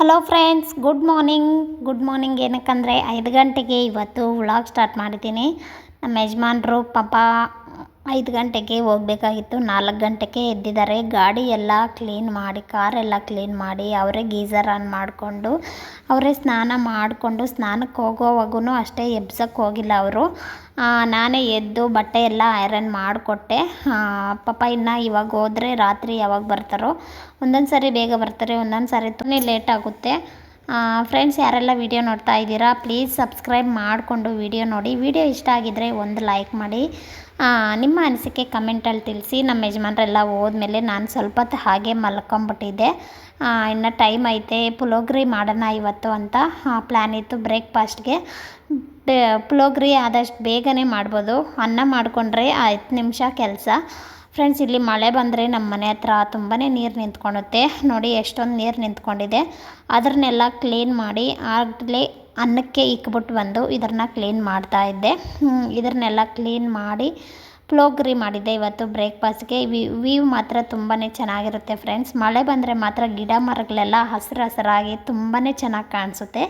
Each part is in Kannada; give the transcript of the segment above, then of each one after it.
Hello friends good morning good morning ಏನಕ್ಕಂದರೆ ಐದು ಗಂಟೆಗೆ ಇವತ್ತು ವ್ಲಾಗ್ ಸ್ಟಾರ್ಟ್ ಮಾಡಿದ್ದೀನಿ. ನಮ್ಮ ಯಜಮಾನ್ರು, ಪಾಪ ಐದು ಗಂಟೆಗೆ ಹೋಗಬೇಕಾಗಿತ್ತು. ನಾಲ್ಕು ಗಂಟೆಗೆ ಎದ್ದಿದ್ದಾರೆ. ಗಾಡಿ ಎಲ್ಲ ಕ್ಲೀನ್ ಮಾಡಿ ಕಾರೆಲ್ಲ ಕ್ಲೀನ್ ಮಾಡಿ ಅವರೇ ಗೀಝರ್ ಆನ್ ಮಾಡಿಕೊಂಡು, ಅವರೇ ಸ್ನಾನ ಮಾಡಿಕೊಂಡು, ಸ್ನಾನಕ್ಕೆ ಹೋಗೋವಾಗೂ ಅಷ್ಟೇ ಎಬ್ಸಕ್ಕೆ ಹೋಗಿಲ್ಲ ಅವರು. ನಾನೇ ಎದ್ದು ಬಟ್ಟೆ ಎಲ್ಲ ಐರನ್ ಮಾಡಿಕೊಟ್ಟೆ. ಪಾಪ ಇನ್ನು ಇವಾಗ ಹೋದರೆ ರಾತ್ರಿ ಯಾವಾಗ ಬರ್ತಾರೋ, ಒಂದೊಂದು ಸಾರಿ ಬೇಗ ಬರ್ತಾರೆ, ಒಂದೊಂದು ಸಾರಿ ತುಂಬ ಲೇಟ್ ಆಗುತ್ತೆ. ಫ್ರೆಂಡ್ಸ್ ಯಾರೆಲ್ಲ ವಿಡಿಯೋ ನೋಡ್ತಾ ಇದ್ದೀರಾ ಪ್ಲೀಸ್ ಸಬ್ಸ್ಕ್ರೈಬ್ ಮಾಡಿಕೊಂಡು ವಿಡಿಯೋ ನೋಡಿ. ವಿಡಿಯೋ ಇಷ್ಟ ಆಗಿದ್ದರೆ ಒಂದು ಲೈಕ್ ಮಾಡಿ. ನಿಮ್ಮ ಅನಿಸಿಕೆ ಕಮೆಂಟಲ್ಲಿ ತಿಳಿಸಿ. ನಮ್ಮ ಯಜಮಾನ್ರೆಲ್ಲ ಹೋದ್ಮೇಲೆ ನಾನು ಸ್ವಲ್ಪ ಹಾಗೆ ಮಲ್ಕೊಂಬಿಟ್ಟಿದ್ದೆ. ಇನ್ನು ಟೈಮ್ ಐತೆ, ಪುಲೋಗ್ರಿ ಮಾಡೋಣ ಇವತ್ತು ಅಂತ ಪ್ಲ್ಯಾನ್ ಇತ್ತು ಬ್ರೇಕ್ಫಾಸ್ಟ್ಗೆ. ಪುಲೋಗ್ರಿ ಆದಷ್ಟು ಬೇಗನೆ ಮಾಡ್ಬೋದು. ಅನ್ನ ಮಾಡಿಕೊಂಡ್ರೆ ಹತ್ತು ನಿಮಿಷ ಕೆಲಸ. ಫ್ರೆಂಡ್ಸ್ ಇಲ್ಲಿ ಮಳೆ ಬಂದರೆ ನಮ್ಮ ಮನೆ ಹತ್ರ ತುಂಬಾ ನೀರು ನಿಂತ್ಕೊಳುತ್ತೆ ನೋಡಿ ಎಷ್ಟೊಂದು ನೀರು ನಿಂತ್ಕೊಂಡಿದೆ. ಅದನ್ನೆಲ್ಲ ಕ್ಲೀನ್ ಮಾಡಿ, ಆಗಲೇ ಅನ್ನಕ್ಕೆ ಇಕ್ಬಿಟ್ಟು ಬಂದು ಇದನ್ನ ಕ್ಲೀನ್ ಮಾಡ್ತಾ ಇದ್ದೆ. ಇದನ್ನೆಲ್ಲ ಕ್ಲೀನ್ ಮಾಡಿ ಪ್ಲೋಗ್ರಿ ಮಾಡಿದ್ದೆ ಇವತ್ತು ಬ್ರೇಕ್ಫಾಸ್ಟ್ಗೆ ವ್ಯೂ ಮಾತ್ರ ತುಂಬಾ ಚೆನ್ನಾಗಿರುತ್ತೆ ಫ್ರೆಂಡ್ಸ್ ಮಳೆ ಬಂದರೆ ಮಾತ್ರ ಗಿಡ ಮರಗಳೆಲ್ಲ ಹಸಿರು ಹಸಿರಾಗಿ ತುಂಬಾ ಚೆನ್ನಾಗಿ ಕಾಣಿಸುತ್ತೆ.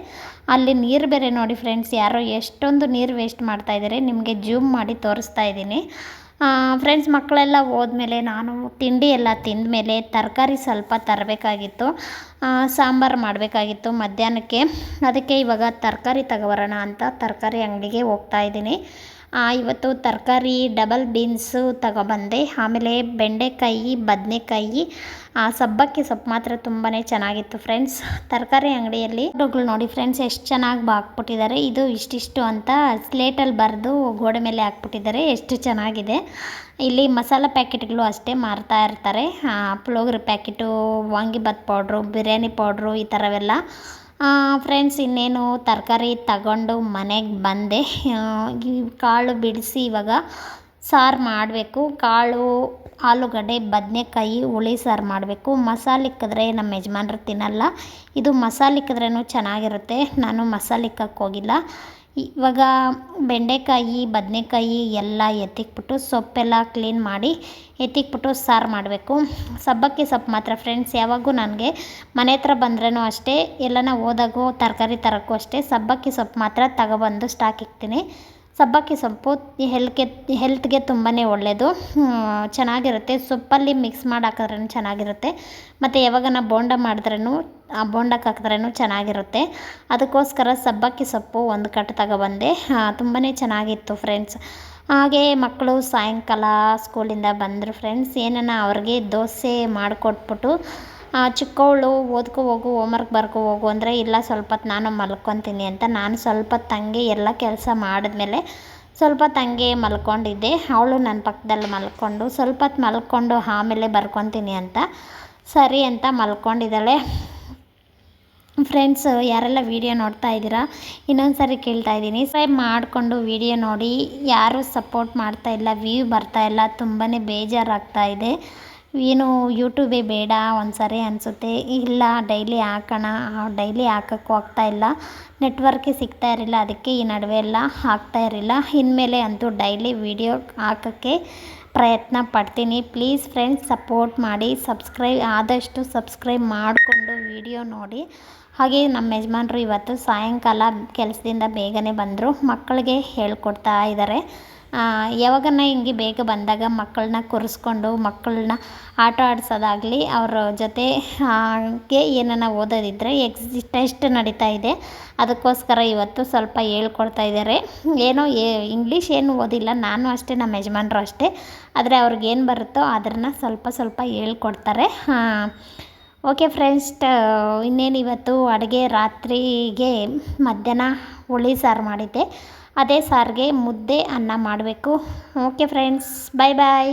ಅಲ್ಲಿ ನೀರು ಬೇರೆ ನೋಡಿ ಫ್ರೆಂಡ್ಸ್ ಯಾರೋ ಎಷ್ಟೊಂದು ನೀರು ವೇಸ್ಟ್ ಮಾಡ್ತಾ ಇದ್ದಾರೆ ನಿಮಗೆ ಜೂಮ್ ಮಾಡಿ ತೋರಿಸ್ತಾ ಇದ್ದೀನಿ. ಫ್ರೆಂಡ್ಸ್ ಮಕ್ಕಳೆಲ್ಲ ಹೋದ್ಮೇಲೆ ನಾನು ತಿಂಡಿ ಎಲ್ಲ ತಿಂದ ಮೇಲೆ ತರಕಾರಿ ಸ್ವಲ್ಪ ತರಬೇಕಾಗಿತ್ತು. ಸಾಂಬಾರು ಮಾಡಬೇಕಾಗಿತ್ತು ಮಧ್ಯಾಹ್ನಕ್ಕೆ. ಅದಕ್ಕೆ ಇವಾಗ ತರಕಾರಿ ತಗೊಬರೋಣ ಅಂತ ತರಕಾರಿ ಅಂಗಡಿಗೆ ಹೋಗ್ತಾ ಇದ್ದೀನಿ. ಇವತ್ತು ತರಕಾರಿ ಡಬಲ್ ಬೀನ್ಸು ತಗೊಬಂದೆ. ಆಮೇಲೆ ಬೆಂಡೆಕಾಯಿ, ಬದನೆಕಾಯಿ ಸಬ್ಬಕ್ಕಿ ಸೊಪ್ಪು ಮಾತ್ರ ತುಂಬಾ ಚೆನ್ನಾಗಿತ್ತು ಫ್ರೆಂಡ್ಸ್ ತರಕಾರಿ ಅಂಗಡಿಯಲ್ಲಿ ಫೋಟೋಗಳು ನೋಡಿ ಫ್ರೆಂಡ್ಸ್ ಎಷ್ಟು ಚೆನ್ನಾಗಿ ಹಾಕ್ಬಿಟ್ಟಿದ್ದಾರೆ ಇದು ಇಷ್ಟಿಷ್ಟು ಅಂತ ಸ್ಲೇಟಲ್ಲಿ ಬರೆದು ಗೋಡೆ ಮೇಲೆ ಹಾಕ್ಬಿಟ್ಟಿದ್ದಾರೆ. ಎಷ್ಟು ಚೆನ್ನಾಗಿದೆ. ಇಲ್ಲಿ ಮಸಾಲ ಪ್ಯಾಕೆಟ್ಗಳು ಅಷ್ಟೇ ಮಾರ್ತಾ ಇರ್ತಾರೆ. ಪುಳೋಗ್ರೆ ಪ್ಯಾಕೆಟು ವಾಂಗಿಬಾತ್ ಪೌಡ್ರು ಬಿರಿಯಾನಿ ಪೌಡ್ರು ಈ ಥರವೆಲ್ಲ ಫ್ರೆಂಡ್ಸ್ ಇನ್ನೇನು ತರಕಾರಿ ತಗೊಂಡು ಮನೆಗೆ ಬಂದೆ. ಕಾಳು ಬಿಡಿಸಿ ಇವಾಗ ಸಾರು ಮಾಡಬೇಕು. ಕಾಳು, ಆಲೂಗಡ್ಡೆ, ಬದನೆಕಾಯಿ, ಹುಳಿ ಸಾರು ಮಾಡಬೇಕು. ಮಸಾಲೆ ಇಕ್ಕಿದ್ರೆ ನಮ್ಮ ಯಜಮಾನ್ರು ತಿನ್ನಲ್ಲ. ಇದು ಮಸಾಲೆ ಇಕ್ಕಿದ್ರೂ ಚೆನ್ನಾಗಿರುತ್ತೆ. ನಾನು ಮಸಾಲೆ ಇಕ್ಕಕ್ಕೆ ಹೋಗಿಲ್ಲ. ಇವಾಗ ಬೆಂಡೆಕಾಯಿ, ಬದನೆಕಾಯಿ ಎಲ್ಲ ಎತ್ತಿಕ್ಬಿಟ್ಟು ಸೊಪ್ಪೆಲ್ಲ ಕ್ಲೀನ್ ಮಾಡಿ ಎತ್ತಿಕ್ಬಿಟ್ಟು ಸಾರು ಮಾಡಬೇಕು. ಸಬ್ಬಕ್ಕಿ ಸೊಪ್ಪು ಮಾತ್ರ ಫ್ರೆಂಡ್ಸ್ ಯಾವಾಗೂ ನನಗೆ ಮನೆ ಹತ್ರ ಬಂದ್ರೂ ಅಷ್ಟೇ, ಎಲ್ಲನ ಹೋದಾಗೂ ತರಕಾರಿ ತರೋಕ್ಕೂ ಅಷ್ಟೇ, ಸಬ್ಬಕ್ಕಿ ಸೊಪ್ಪು ಮಾತ್ರ ತಗೊಬಂದು ಸ್ಟಾಕ್ ಇಕ್ತೀನಿ. ಸಬ್ಬಕ್ಕಿ ಸೊಪ್ಪು ಹೆಲ್ಗೆ ಹೆಲ್ತ್ಗೆ ತುಂಬಾ ಒಳ್ಳೆಯದು ಚೆನ್ನಾಗಿರುತ್ತೆ. ಸೊಪ್ಪಲ್ಲಿ ಮಿಕ್ಸ್ ಮಾಡಿ ಹಾಕಿದ್ರೂ ಚೆನ್ನಾಗಿರುತ್ತೆ. ಮತ್ತು ಯಾವಾಗನ ಬೋಂಡ ಮಾಡಿದ್ರೂ ಆ ಬೋಂಡಕ್ಕೆ ಹಾಕಿದ್ರೂ ಚೆನ್ನಾಗಿರುತ್ತೆ. ಅದಕ್ಕೋಸ್ಕರ ಸಬ್ಬಕ್ಕಿ ಸೊಪ್ಪು ಒಂದು ಕಟ್ಟು ತಗೊಬಂದೆ. ತುಂಬಾ ಚೆನ್ನಾಗಿತ್ತು ಫ್ರೆಂಡ್ಸ್ ಹಾಗೆ ಮಕ್ಕಳು ಸಾಯಂಕಾಲ ಸ್ಕೂಲಿಂದ ಬಂದರು ಫ್ರೆಂಡ್ಸ್ ಏನನ್ನ ಅವ್ರಿಗೆ ದೋಸೆ ಮಾಡಿಕೊಟ್ಬಿಟ್ಟು ಚಿಕ್ಕವಳು ಓದ್ಕೋ ಹೋಗು ಹೋಮ್ವರ್ಕ್ ಬರ್ಕೊ ಹೋಗು ಅಂದರೆ, ಇಲ್ಲ ಸ್ವಲ್ಪ ನಾನು ಮಲ್ಕೊತೀನಿ ಅಂತ ನಾನು ಸ್ವಲ್ಪ ಹೊತ್ತು ಎಲ್ಲ ಕೆಲಸ ಮಾಡಿದ್ಮೇಲೆ ಸ್ವಲ್ಪ ಹೊತ್ತು ಮಲ್ಕೊಂಡಿದ್ದೆ. ಅವಳು ನನ್ನ ಪಕ್ಕದಲ್ಲಿ ಮಲ್ಕೊಂಡು ಸ್ವಲ್ಪ ಹೊತ್ತು ಮಲ್ಕೊಂಡು ಆಮೇಲೆ ಬರ್ಕೊತೀನಿ ಅಂತ. ಸರಿ ಅಂತ ಮಲ್ಕೊಂಡಿದ್ದಾಳೆ. ಫ್ರೆಂಡ್ಸ್ ಯಾರೆಲ್ಲ ವೀಡಿಯೋ ನೋಡ್ತಾ ಇದ್ದೀರಾ? ಇನ್ನೊಂದು ಸಾರಿ ಕೇಳ್ತಾ ಇದ್ದೀನಿ. ಸಬ್ಸ್ಕ್ರೈಬ್ ಮಾಡಿಕೊಂಡು ವೀಡಿಯೋ ನೋಡಿ. ಯಾರೂ ಸಪೋರ್ಟ್ ಮಾಡ್ತಾ ಇಲ್ಲ ವ್ಯೂ ಬರ್ತಾ ಇಲ್ಲ ತುಂಬಾ ಬೇಜಾರಾಗ್ತಾ ಇದೆ. ಏನು ಯೂಟ್ಯೂಬೇ ಬೇಡ ಒಂದು ಸರಿ ಅನಿಸುತ್ತೆ. ಇಲ್ಲ, ಡೈಲಿ ಹಾಕೋಣ ಡೈಲಿ ಹಾಕೋಕ್ಕೂ ಆಗ್ತಾಯಿಲ್ಲ ನೆಟ್ವರ್ಕೇ ಸಿಗ್ತಾ ಇರಲಿಲ್ಲ, ಅದಕ್ಕೆ ಈ ನಡುವೆ ಎಲ್ಲ ಹಾಕ್ತಾ ಇರಲಿಲ್ಲ. ಇನ್ಮೇಲೆ ಅಂತೂ ಡೈಲಿ ವೀಡಿಯೋ ಹಾಕೋಕ್ಕೆ ಪ್ರಯತ್ನ ಪಡ್ತೀನಿ. ಪ್ಲೀಸ್ ಫ್ರೆಂಡ್ಸ್, ಸಪೋರ್ಟ್ ಮಾಡಿ, ಸಬ್ಸ್ಕ್ರೈಬ್, ಆದಷ್ಟು ಸಬ್ಸ್ಕ್ರೈಬ್ ಮಾಡಿಕೊಂಡು ವಿಡಿಯೋ ನೋಡಿ. ಹಾಗೆ ನಮ್ಮ ಯಜಮಾನ್ರು ಇವತ್ತು ಸಾಯಂಕಾಲ ಕೆಲಸದಿಂದ ಬೇಗನೆ ಬಂದರು. ಮಕ್ಕಳಿಗೆ ಹೇಳ್ಕೊಡ್ತಾ ಇದ್ದಾರೆ. ಯಾವಾಗನ ಹಿಂಗೆ ಬೇಗ ಬಂದಾಗ ಮಕ್ಕಳನ್ನ ಕೂರಿಸ್ಕೊಂಡು ಮಕ್ಕಳನ್ನ ಆಟ ಆಡಿಸೋದಾಗ್ಲಿ ಅವ್ರ ಜೊತೆ ಹಾಗೆ ಏನನ್ನ ಓದೋದಿದ್ದರೆ ಎಕ್ಸಿ ಟೆಸ್ಟ್ ನಡೀತಾ ಇದೆ. ಅದಕ್ಕೋಸ್ಕರ ಇವತ್ತು ಸ್ವಲ್ಪ ಹೇಳ್ಕೊಡ್ತಾ ಇದ್ದಾರೆ. ಏನೋ ಇಂಗ್ಲೀಷ್ ಏನು ಓದಿಲ್ಲ. ನಾನು ಅಷ್ಟೇ, ನಮ್ಮ ಯಜಮಾನ್ರು ಅಷ್ಟೇ. ಆದರೆ ಅವ್ರಿಗೇನು ಬರುತ್ತೋ ಅದನ್ನ ಸ್ವಲ್ಪ ಸ್ವಲ್ಪ ಹೇಳ್ಕೊಡ್ತಾರೆ. ಓಕೆ ಫ್ರೆಂಡ್ಸ್ ಇನ್ನೇನು ಇವತ್ತು ಅಡುಗೆ ರಾತ್ರಿಗೆ ಮಧ್ಯಾಹ್ನ ಹುಳಿ ಸಾರು ಮಾಡಿದ್ದೆ. ಅದೇ ಸಾರಿಗೆ ಮುದ್ದೆ ಅನ್ನ ಮಾಡಬೇಕು. ಓಕೆ ಫ್ರೆಂಡ್ಸ್ ಬಾಯ್ ಬಾಯ್